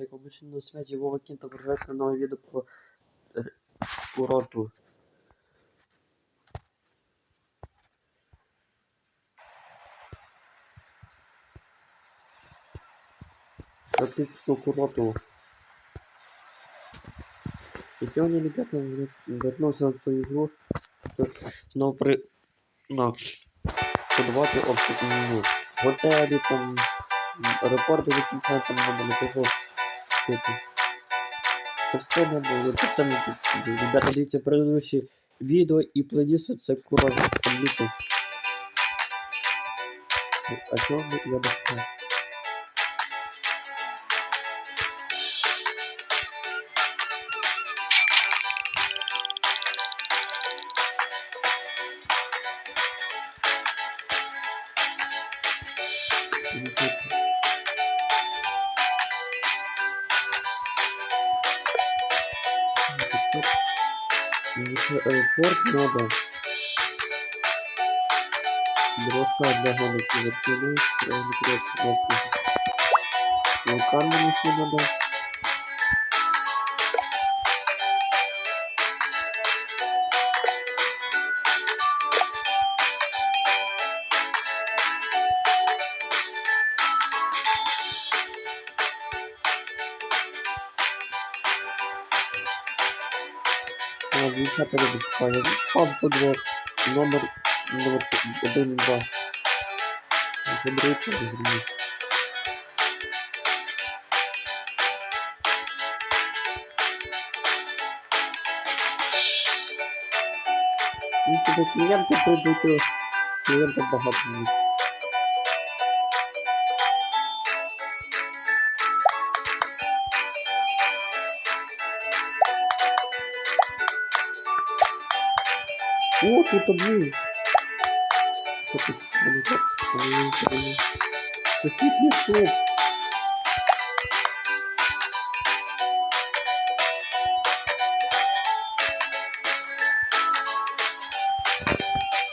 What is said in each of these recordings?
як обычно на связи Вова Кент обращается на новое видео про курорту. Тропическую курорту. И сегодня, ребята, вернулся на свою игру, снова при... Ну, подавати обсяг ну, готелі, там, аеропорти до там надо на купити. Це все надо, це все надо. Ребята, дивіться предыдущі відео і плейлісту, це кураж комбіту. А чого ви- я не знаю? Аэропорт надо. дрожка для гонок вершины, Вулкан еще надо. Şaka dedik. nomor Pump Number. Number. Benim var. Number 8 Untuk klien tertentu, klien terbahak как? Блин, блин. Пустить не стоп.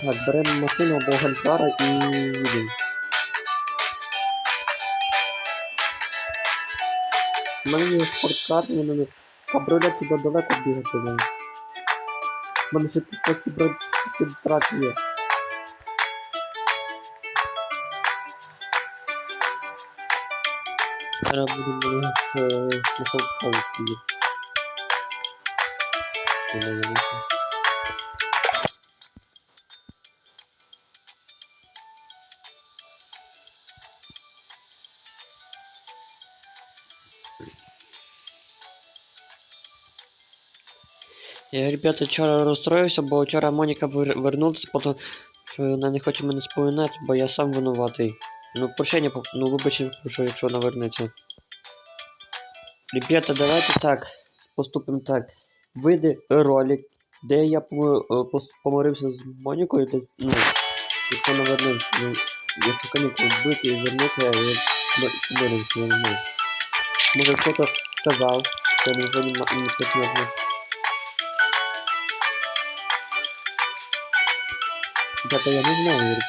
Так, беремо машину або гальтара і їдемо. У мене є спорткар, і мене кабролет туди далеко бігати не. У мене ще Kim traklıyor? Arabanın burası nasıl kalıp değil. Bunu yapayım. Я, ребята, вчора розстроївся, бо вчора Моніка вер- вернулася, потім, що вона не хоче мене споминати, бо я сам винуватий. Ну, прощення, ну вибачте, що якщо вона вернеться. Ребята, давайте так, поступимо так. Вийде ролик, де я е, помирився з Монікою, де, ну, якщо вона вернеться, ну, якщо канікули вбити і вернути, я помирився, я не знаю. Може, хтось сказав, що не не я не знаю, Юрий.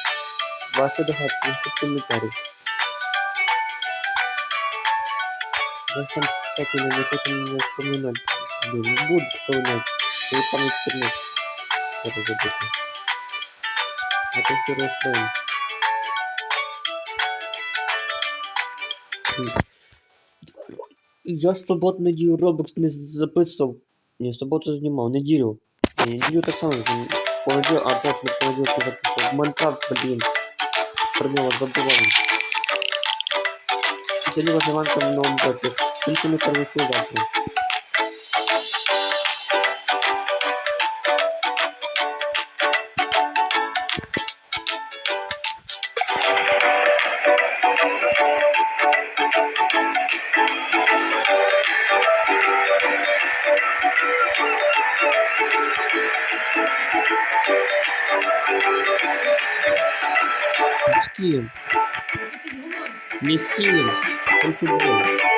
Ваши догадки, ваши комментарии. Я сам, кстати, не хочу меня вспоминать. Блин, не буду вспоминать. Я память вернуть. Это забыто. Это все расстроим. Я з суботу неділю Roblox не записував. Ні, суботу знімав, неділю. Ні, неділю так само. Понеділ, а точно понеділок я записав. Майнкрафт, блін. Про нього забував. Сьогодні виживанка в новому боті. Тільки не перенесли завтра. З ким? Ти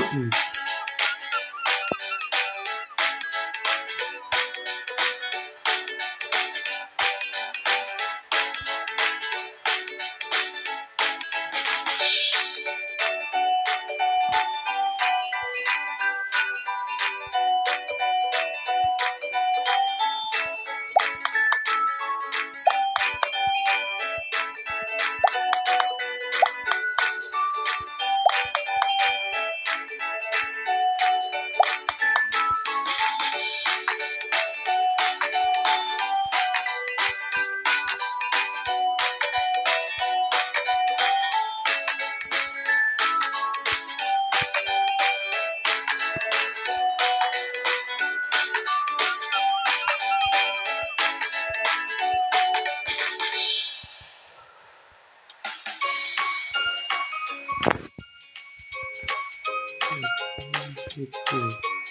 嗯。Tchau, tchau.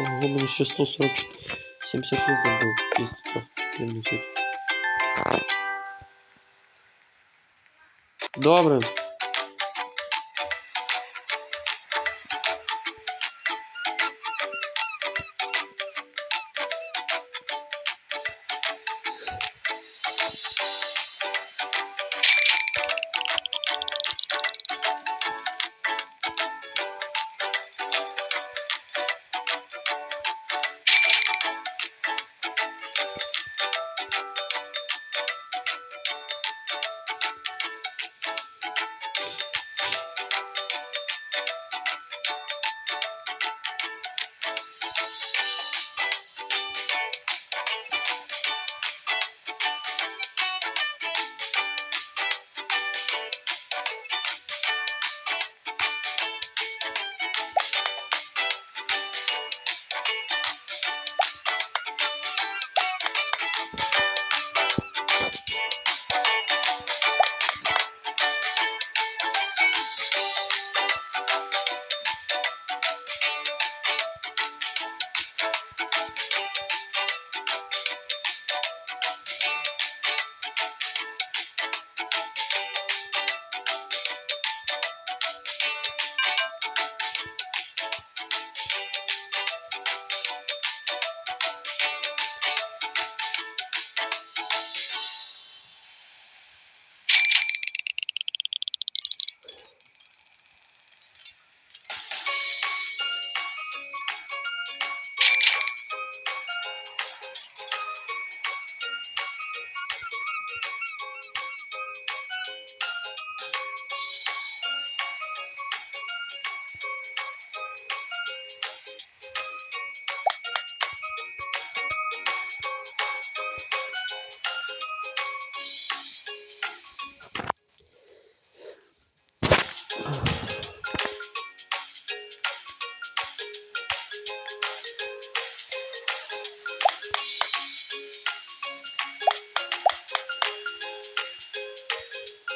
Ого, мені ще 140, 76 забив. 14. Добре.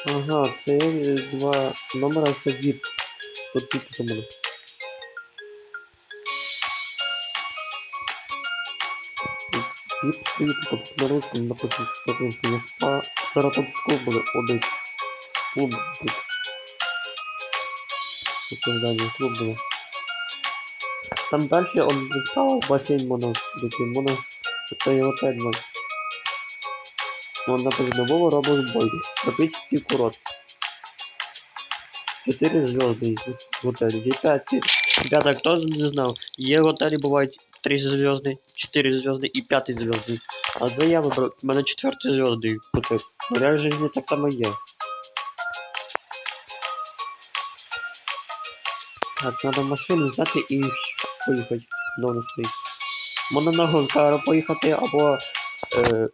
Ага, це е, два номера це VIP. Тут тільки за мене. VIP стоїть, тобто на русском написано, по-українськи не спа. Зараз тут клуб буде, один. Клуб тут. Це здання клуб буде. Там дальше он справа бассейн моно, який моно. Це його отель, мой. Он написано Вова робот бой. Тропический курорт. Четыре звезды в отеле. Ребята, ребята, кто не знал, є в отелі бувають три звезды, четыре звезды и пятый звезды. А за я вибрав, у мене четвертий звезди отель. В реальній житті так само є. Так, надо машину взяти і поїхати. Дома стоїть. Можна на гонкару поїхати, або е,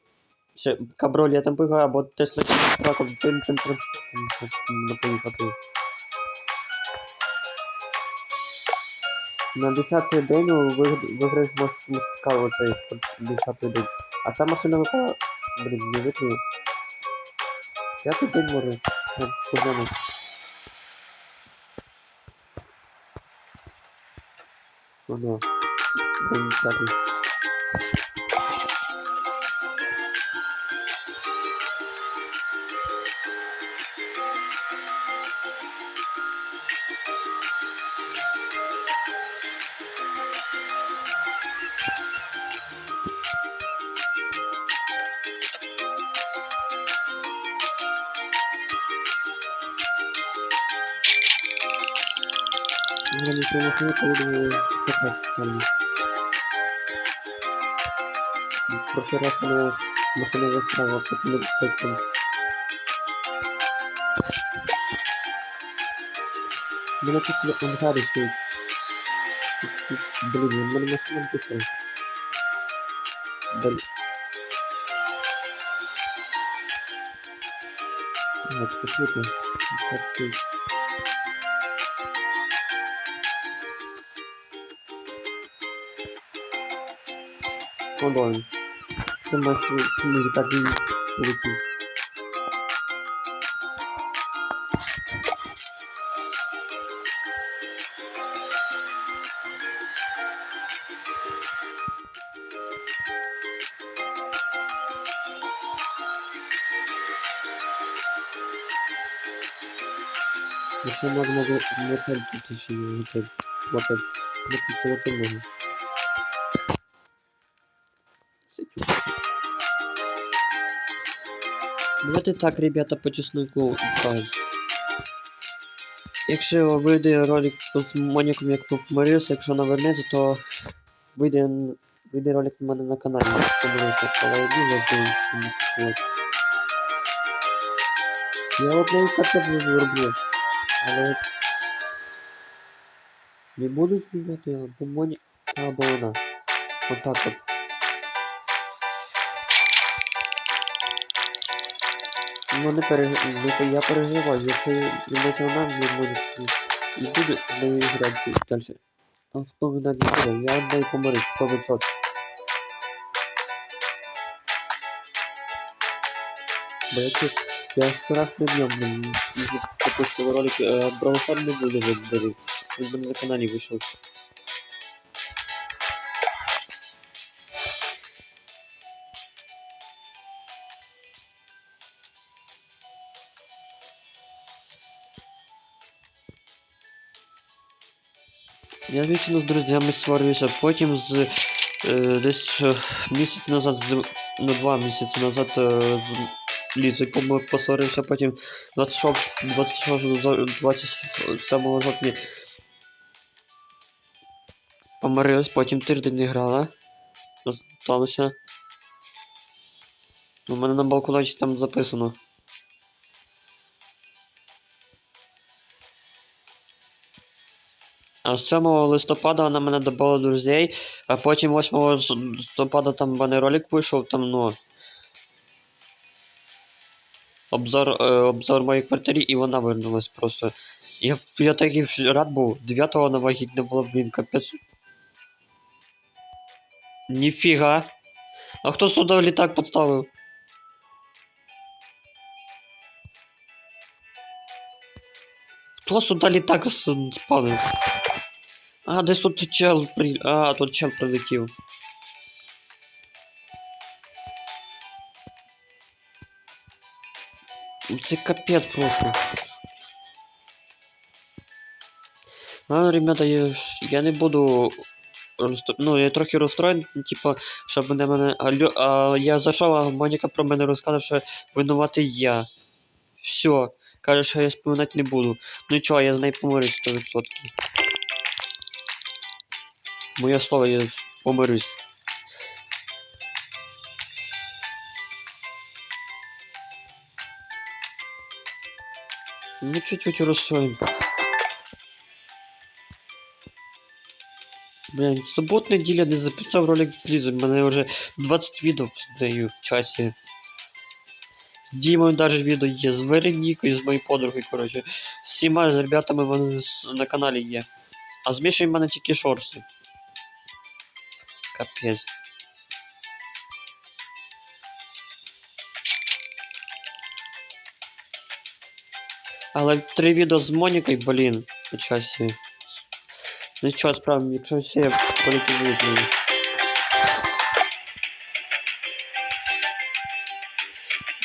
ще кабролетом поїхати, або Тесла траком тим тим тим не. На 10-й день ви виграєш можете цікаво цей 10-й день. А ця машина випала. Блін, не виплюю. П'ятий день може. Ну, по-моєму. День п'ятий. Я нічого не знаю, коли так там. Прошлый раз мене машина застряла, потому что там. Мене тут он гарі стоїть. Тут- тут, Блін, у мене машина пішла. Блін. Так, посмотрим. Так Podolny. Chcę nas mieli taki ulicy. Jeszcze mogę, mogę, mogę, mogę, mogę, mogę, mogę, mogę, mogę, mogę, mogę, mogę, Давайте так, ребята, по чесноку. Якщо вийде ролик з Моніком, як помирився, якщо навернеться, то вийде, вийде ролик у мене на каналі. але я дуже був. Я неї капець зроблю. Але не буду знімати або Моні, або вона. Отак от. Ну не переж... не пе- я переживаю, якщо емоціонально може і буде з нею грати далі. А хто мене не буде, я одна й помирюсь, 100%. Бо я тут, я вчорашнім днем м, запустив ролик, е, Бравостар не буде вже бери. Він в мене на каналі вийшов. Я вічно з друзями сварюся, потім з е, десь е, місяць назад, з, ну два місяці назад е, з Лізиком посварився, потім 26, 26, 27 жовтня помирились, потім тиждень не грала. Що сталося? У мене на балконі там записано. А з 7 листопада вона мене додала друзей, а потім 8 листопада там мене ролик вийшов, там, ну. Обзор, е, обзор моєї квартирі, і вона вернулась просто. Я, я такий рад був. 9-го на вагітне було, блін, капець. Ніфіга. А хто сюди літак підставив? Хто сюди літак спавив? А, десь тут чел при... А, тут чел прилетів. Ну, Це капець просто. Ладно, ребята, я, я не буду. Ну, я трохи розстроєн, ну, типу, щоб мене мене. А, я зайшов, а Моніка про мене розкаже, що винуватий я. Все. Каже, що я споминати не буду. Ну чого, я з нею помирюсь 100%. Моє слово, я помирюсь. Ну, чуть-чуть розстроєн. Блін, субота неділя не записав ролик з Лізою, мене вже 20 відео з нею в часі. З Дімою навіть відео є, з Веронікою, з моєю подругою, коротше. З всіма з ребятами на каналі є. А з Мішою в мене тільки шорси. Капець. Але три відео з Монікою, блін, в часі. Нічого справді, якщо все політизують мені.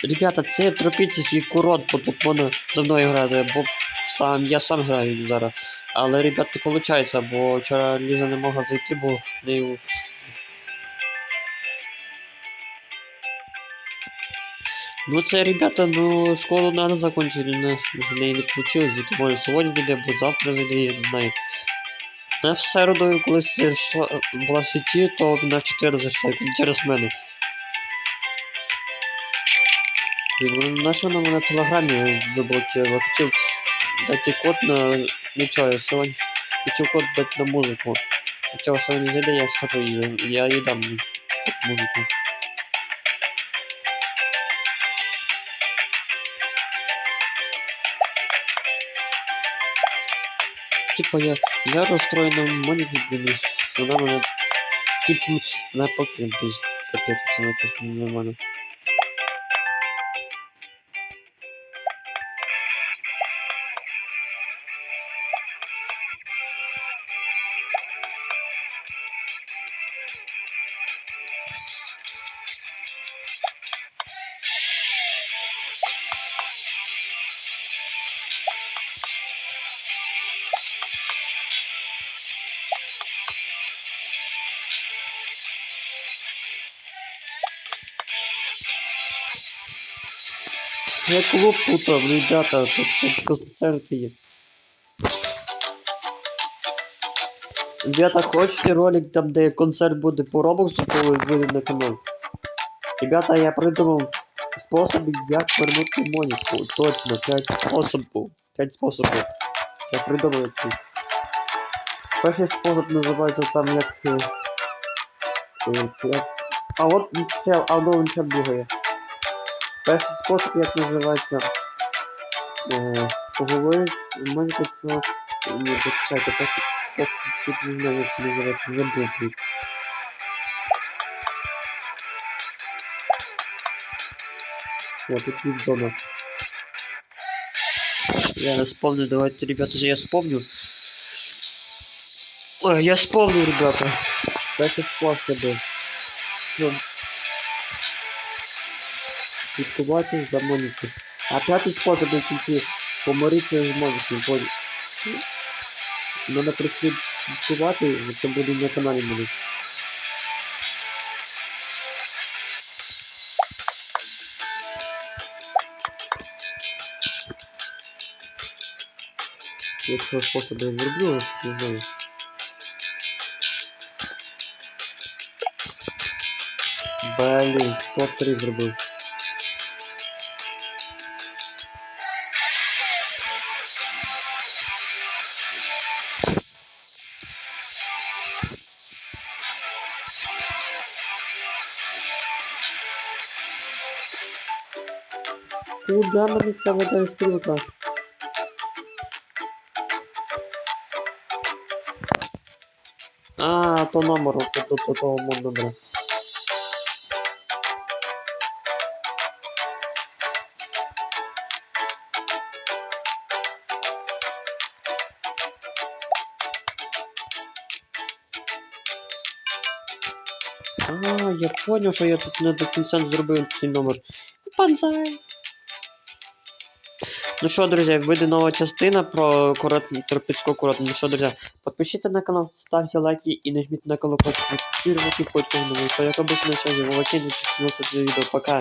Ребята, це тропіцький курорт, бо тут можна за мною грати, бо сам, я сам граю зараз. Але, ребят, не виходить, бо вчора Ліза не могла зайти, бо в неї Ну це, ребята, ну школу надо закончить, ну, в неї не получилось, може сьогодні зайде, або завтра зайде, я не знаю. На в середу, коли йшла, була в сіті, то вона в 4 зайшла через мене. Блін, вона- на мене в телеграмі заблокувала? Хотів дати код на... Нічого, я сьогодні хотів код дати на музику. Хотів сьогодні зайде, я схожу і я їй дам музику. Типа я, я розстроєна Моніки, блін, вона мене чуть не на покинь, десь капець, це якось нормально. Ще клуб тут, ребята, тут ще концерти є. Ребята, хочете ролик там, де концерт буде по Роблоксу, то вийде на канал. Ребята, я придумав способи, як вернути моніку. Точно, 5 способів. 5 способів. Я придумав якийсь. Перший спосіб називається там як. е, е, А от це, а воно ще бігає. Перший спосіб, як називається. Е, поговорити з Моніка, що. Ні, почекайте, перший спосіб, тут не знаю, як називається, забув. блін. Вот тут есть дома. Я вспомню, давайте, ребята, же я вспомню. Ой, я вспомню, ребята. Дальше способи. Що? Слідкувати за Моніки. А п'ятий спосіб в кінці помиритися з. Понял? Надо прислідкувати, це буде на каналі буде. Якщо способи я зроблю, не знаю. Блін, топ-3 зробив. Ну, джамерниця, вода і стрілка. А, по то то то то, тому номеру. А, я понял, что я тут не до кінця зробив цей номер. Панзай! Ну що, друзі, вийде нова частина про корот... коротну. Ну що, друзі, підпишіться на канал, ставте лайки і нажміть на колокольчик. Підписуйтесь, хоть кого-нибудь. Що, як обычно, сьогодні, Вовакин, відео. Пока.